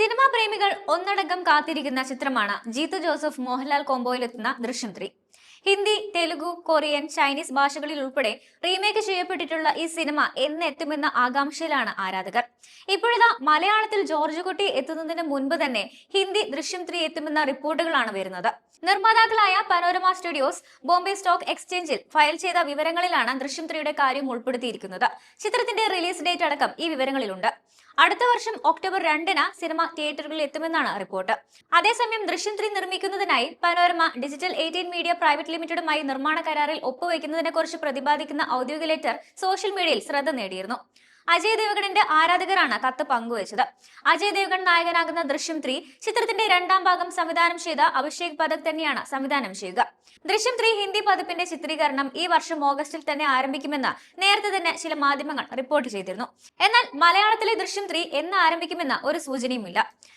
Cinema പ്രേമികൾ ഒന്നടങ്കം കാത്തിരിക്കുന്ന ചിത്രമാണ് Jeethu Joseph Mohanlal കോംബോയിലെത്തുന്ന Drishyam three Hindi Telugu Korean Chinese ഭാഷകളിൽ ഉൾപ്പെടെ റീമേക്ക് ചെയ്യപ്പെട്ടിട്ടുള്ള ഈ സിനിമ എന്നെത്തുമെന്ന ആകാംക്ഷയിലാണ് ആരാധകർ. ഇപ്പോഴിതാ മലയാളത്തിൽ ജോർജ് കുട്ടി എത്തുന്നതിന് മുൻപ് തന്നെ ഹിന്ദി ദൃശ്യം ത്രീ എത്തുമെന്ന റിപ്പോർട്ടുകളാണ് വരുന്നത്. നിർമ്മാതാക്കളായ പനോരമ സ്റ്റുഡിയോസ് ബോംബെ സ്റ്റോക്ക് എക്സ്ചേഞ്ചിൽ ഫയൽ ചെയ്ത വിവരങ്ങളിലാണ് ദൃശ്യം ത്രീയുടെ കാര്യം ഉൾപ്പെടുത്തിയിരിക്കുന്നത്. ചിത്രത്തിന്റെ റിലീസ് ഡേറ്റ് അടക്കം ഈ വിവരങ്ങളിലുണ്ട്. അടുത്ത വർഷം ഒക്ടോബർ രണ്ടിന് സിനിമ തിയേറ്ററുകളിൽ എത്തുമെന്നാണ് റിപ്പോർട്ട്. അതേസമയം Drishyam three നിർമ്മിക്കുന്നതിനായി Panorama digital eighteen media private ലിമിറ്റഡുമായി നിർമ്മാണ കരാറിൽ ഒപ്പുവയ്ക്കുന്നതിനെക്കുറിച്ച് പ്രതിപാദിക്കുന്ന ഔദ്യോഗിക ലെറ്റർ സോഷ്യൽ മീഡിയയിൽ ശ്രദ്ധ നേടിയിരുന്നു. അജയ് ദേവഗണിന്റെ ആരാധകരാണ് കത്ത് പങ്കുവച്ചത്. അജയ് ദേവഗൺ നായകനാകുന്ന ദൃശ്യം ത്രീ ചിത്രത്തിന്റെ രണ്ടാം ഭാഗം സംവിധാനം ചെയ്ത അഭിഷേക് പഥക് തന്നെയാണ് സംവിധാനം ചെയ്യുക. ദൃശ്യം ത്രീ ഹിന്ദി പതിപ്പിന്റെ ചിത്രീകരണം ഈ വർഷം ഓഗസ്റ്റിൽ തന്നെ ആരംഭിക്കുമെന്ന് നേരത്തെ തന്നെ ചില മാധ്യമങ്ങൾ റിപ്പോർട്ട് ചെയ്തിരുന്നു. എന്നാൽ മലയാളത്തിലെ ദൃശ്യം ത്രീ എന്ന് ആരംഭിക്കുമെന്ന ഒരു സൂചനയുമില്ല.